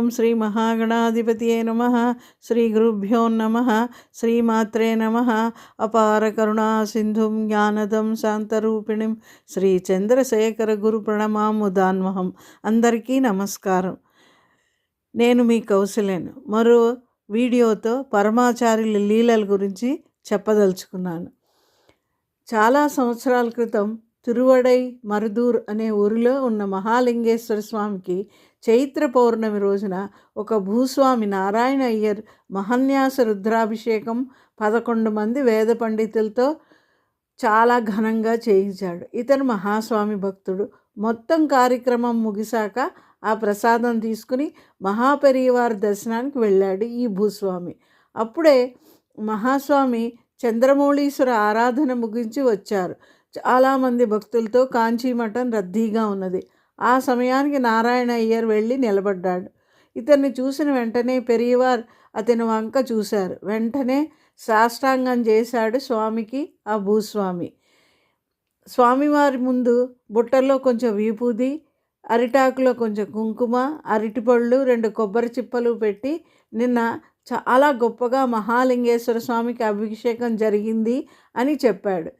ఓం శ్రీ మహాగణాధిపతియే నమ. శ్రీ గురుభ్యో నమ. శ్రీమాత్రే నమ. అపార కరుణా సింధుం జ్ఞానదం శాంతరూపిణిం శ్రీ చంద్రశేఖర గురు ప్రణమాముదాన్వహం అందరికీ నమస్కారం. నేను మీ కౌశలేను. మరో వీడియోతో పరమాచార్యుల లీలల గురించి చెప్పదలుచుకున్నాను. చాలా సంవత్సరాల క్రితం తిరువడై మరుదూర్ అనే ఊరిలో ఉన్న మహాలింగేశ్వర స్వామికి చైత్ర పౌర్ణమి రోజున ఒక భూస్వామి నారాయణ అయ్యర్ మహన్యాస రుద్రాభిషేకం పదకొండు మంది వేద పండితులతో చాలా ఘనంగా చేయించాడు. ఇతను మహాస్వామి భక్తుడు. మొత్తం కార్యక్రమం ముగిశాక ఆ ప్రసాదం తీసుకుని మహాపరివారి దర్శనానికి వెళ్ళాడు ఈ భూస్వామి. అప్పుడే మహాస్వామి చంద్రమౌళీశ్వర ఆరాధన ముగించి వచ్చారు. చాలామంది భక్తులతో కాంచీ మఠం రద్దీగా ఉన్నది. ఆ సమయానికి నారాయణ అయ్యర్ వెళ్ళి నిలబడ్డాడు. ఇతన్ని చూసిన వెంటనే పెరియవారు అతని వంక చూశారు. వెంటనే సాష్టాంగం చేశాడు స్వామికి ఆ భూస్వామి. స్వామివారి ముందు బుట్టల్లో కొంచెం వీపూది అరిటాకులో కొంచెం కుంకుమ అరటిపళ్ళు రెండు కొబ్బరి చిప్పలు పెట్టి నిన్న చాలా గొప్పగా మహాలింగేశ్వర స్వామికి అభిషేకం జరిగింది అని చెప్పాడు.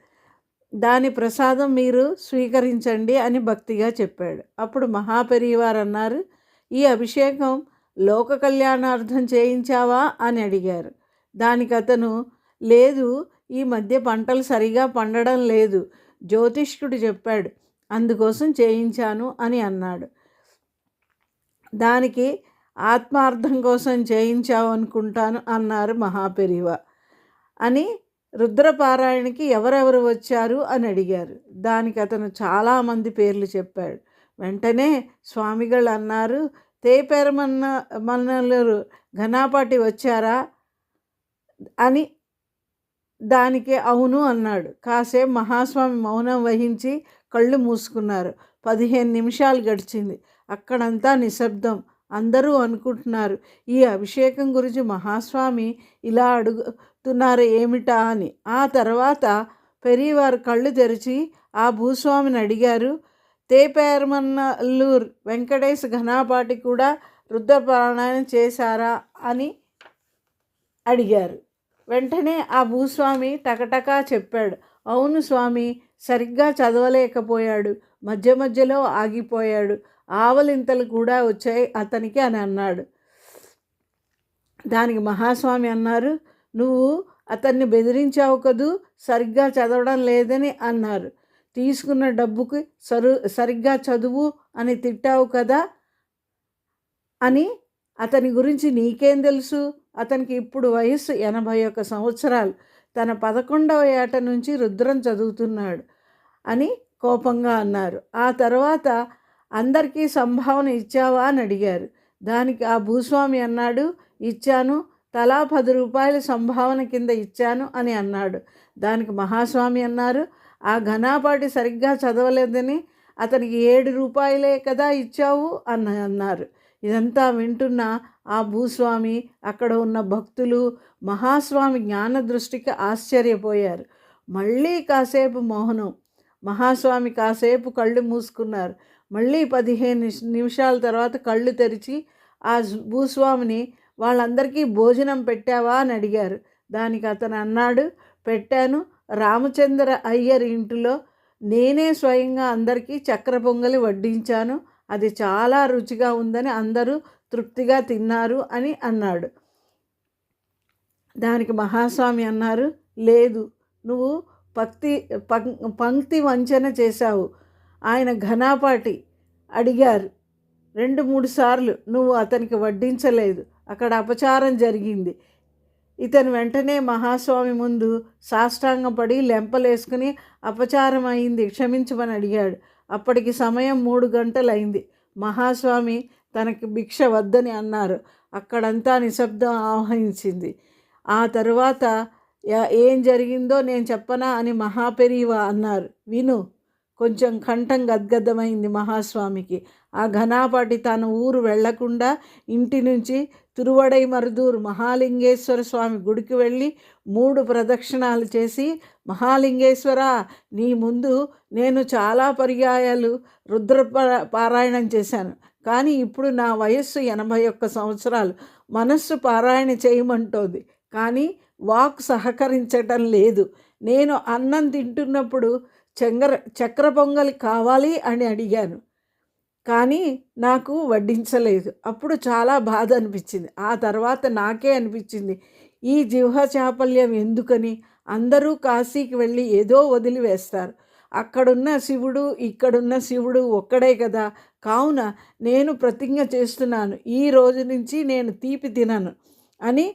దాని ప్రసాదం మీరు స్వీకరించండి అని భక్తిగా చెప్పాడు. అప్పుడు మహాపెరివారు అన్నారు ఈ అభిషేకం లోక కళ్యాణార్థం చేయించావా? అని అడిగారు. దానికి అతను లేదు ఈ మధ్య పంటలు సరిగా పండడం లేదు జ్యోతిష్కుడు చెప్పాడు. అందుకోసం చేయించాను అని అన్నాడు. దానికి ఆత్మార్థం కోసం చేయించావు అనుకుంటాను అన్నారు మహాపెరివ అని రుద్రపారాయణకి ఎవరెవరు వచ్చారు అని అడిగారు. దానికి అతను చాలామంది పేర్లు చెప్పాడు. వెంటనే స్వామిగళ్ళు అన్నారు తేపెరమన్న మన్నలు ఘనాపాటి వచ్చారా? అని దానికి అవును అన్నాడు. కాసేపు మహాస్వామి మౌనం వహించి కళ్ళు మూసుకున్నారు. పదిహేను నిమిషాలు గడిచింది. అక్కడంతా నిశ్శబ్దం. అందరూ అనుకుంటున్నారు ఈ అభిషేకం గురించి మహాస్వామి ఇలా అడుగుతున్నారు ఏమిటా అని. ఆ తర్వాత పెరియవారు కళ్ళు తెరిచి ఆ భూస్వామిని అడిగారు తేపేరమన్నల్లూర్ వెంకటేశ్ ఘనాపాటి కూడా రుద్రపారాయణం చేశారా? అని అడిగారు. వెంటనే ఆ భూస్వామి టకటకా చెప్పాడు అవును స్వామి సరిగ్గా చదవలేకపోయాడు మధ్య మధ్యలో ఆగిపోయాడు ఆవలింతలు కూడా వచ్చాయి అతనికి అని అన్నాడు. దానికి మహాస్వామి అన్నారు నువ్వు అతన్ని బెదిరించావు కదూ సరిగ్గా చదవడం లేదని అన్నారు. తీసుకున్న డబ్బుకి సరు సరిగ్గా చదువు అని తిట్టావు కదా అని అతని గురించి నీకేం తెలుసు? అతనికి ఇప్పుడు వయస్సు ఎనభై ఒక్క సంవత్సరాలు. తన పదకొండవ ఏట నుంచి రుద్రం చదువుతున్నాడు అని కోపంగా అన్నారు. ఆ తర్వాత అందరికీ సంభావన ఇచ్చావా అని అడిగారు. దానికి ఆ భూస్వామి అన్నాడు ఇచ్చాను తలా పది రూపాయల సంభావన కింద ఇచ్చాను అని అన్నాడు. దానికి మహాస్వామి అన్నారు ఆ ఘనాపాటి సరిగ్గా చదవలేదని అతనికి ఏడు రూపాయలే కదా ఇచ్చావు అని అన్నారు. ఇదంతా వింటున్న ఆ భూస్వామి అక్కడ ఉన్న భక్తులు మహాస్వామి జ్ఞాన దృష్టికి ఆశ్చర్యపోయారు. మళ్ళీ కాసేపు మౌనం. మహాస్వామి కాసేపు కళ్ళు మూసుకున్నారు. మళ్ళీ పదిహేను నిమిషాల తర్వాత కళ్ళు తెరిచి ఆ భూస్వామిని వాళ్ళందరికీ భోజనం పెట్టావా అని అడిగారు. దానికి అతను అన్నాడు పెట్టాను. రామచంద్ర అయ్యర్ ఇంటిలో నేనే స్వయంగా అందరికీ చక్ర పొంగలి వడ్డించాను. అది చాలా రుచిగా ఉందని అందరూ తృప్తిగా తిన్నారు అని అన్నాడు. దానికి మహాస్వామి అన్నారు లేదు. నువ్వు పక్తి పంక్తి వంచన చేశావు. ఆయన ఘనాపాటి అడిగారు. రెండు మూడు సార్లు నువ్వు అతనికి వడ్డించలేదు. అక్కడ అపచారం జరిగింది. ఇతను వెంటనే మహాస్వామి ముందు సాష్టాంగపడి లెంపలేసుకుని అపచారం అయింది క్షమించమని అడిగాడు. అప్పటికి సమయం మూడు గంటలైంది. మహాస్వామి తనకి భిక్ష వద్దని అన్నారు. అక్కడంతా నిశ్శబ్దం ఆహ్వానించింది ఆ తరువాత ఏం జరిగిందో నేను చెప్పనా? అని మహాపెరీవ అన్నారు. విను కొంచెం కంఠం గద్గద్దమైంది మహాస్వామికి. ఆ ఘనాపాటి తన ఊరు వెళ్ళకుండా ఇంటి నుంచి తిరువడై మరుదూరు మహాలింగేశ్వర స్వామి గుడికి వెళ్ళి మూడు ప్రదక్షిణాలు చేసి మహాలింగేశ్వర నీ ముందు నేను చాలా పర్యాయాలు రుద్ర పారాయణం చేశాను. కానీ ఇప్పుడు నా వయస్సు ఎనభై ఒక్క సంవత్సరాలు. మనస్సు పారాయణ చేయమంటోంది. కానీ వాక్ సహకరించటం లేదు. నేను అన్నం తింటున్నప్పుడు చంగర చక్ర పొంగలి కావాలి అని అడిగాను. కానీ నాకు వడ్డించలేదు. అప్పుడు చాలా బాధ అనిపించింది. ఆ తర్వాత నాకే అనిపించింది ఈ జిహ్వ చాపల్యం ఎందుకని? అందరూ కాశీకి వెళ్ళి ఏదో వదిలివేస్తారు అక్కడున్న శివుడు ఇక్కడున్న శివుడు ఒక్కడే కదా. కావున నేను ప్రతిజ్ఞ చేస్తున్నాను. ఈ రోజు నుంచి నేను తీపి తినను అని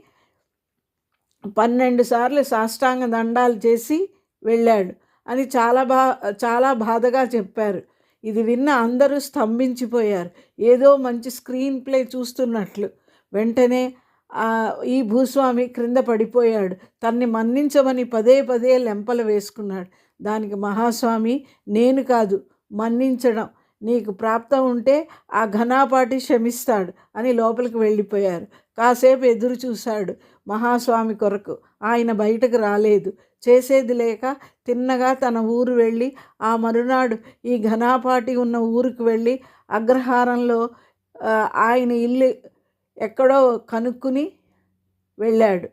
పన్నెండు సార్లు సాష్టాంగ దండాలు చేసి వెళ్ళాడు. అని చాలా బా చాలా బాధగా చెప్పారు. ఇది విన్న అందరూ స్తంభించిపోయారు. ఏదో మంచి స్క్రీన్ ప్లే చూస్తున్నట్లు. వెంటనే ఈ భూస్వామి క్రింద పడిపోయాడు. తన్ని మన్నించమని పదే పదే లెంపలు వేసుకున్నాడు. దానికి మహాస్వామి నేను కాదు మన్నించడం. నీకు ప్రాప్తం ఉంటే ఆ ఘనాపాటి క్షమిస్తాడు అని లోపలికి వెళ్ళిపోయారు. కాసేపు ఎదురు చూశాడు మహాస్వామి కొరకు. ఆయన బయటకు రాలేదు. చేసేది లేక తిన్నగా తన ఊరు వెళ్ళి ఆ మరునాడు ఈ ఘనాపాటి ఉన్న ఊరికి వెళ్ళి అగ్రహారంలో ఆయన ఇల్లు ఎక్కడో కనుక్కుని వెళ్ళాడు.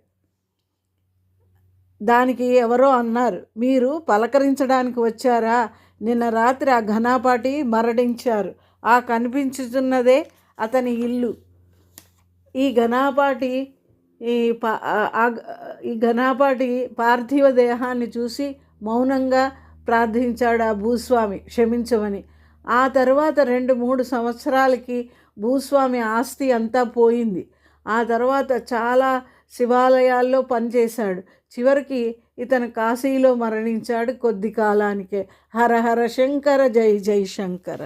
దానికి ఎవరో అన్నారు మీరు పలకరించడానికి వచ్చారా? నిన్న రాత్రి ఆ ఘనాపాటి మరణించారు. ఆ కనిపించుతున్నదే అతని ఇల్లు. ఈ ఘనాపాటి ఈ పా ఈ ఘనాపాటి పార్థివ దేహాన్ని చూసి మౌనంగా ప్రార్థించాడు ఆ భూస్వామి క్షమించమని. ఆ తర్వాత రెండు మూడు సంవత్సరాలకి భూస్వామి ఆస్తి అంతా పోయింది. ఆ తర్వాత చాలా శివాలయాల్లో పనిచేశాడు. చివరికి ఇతను కాశీలో మరణించాడు కొద్ది కాలానికే. హర హర శంకర జై జై శంకర.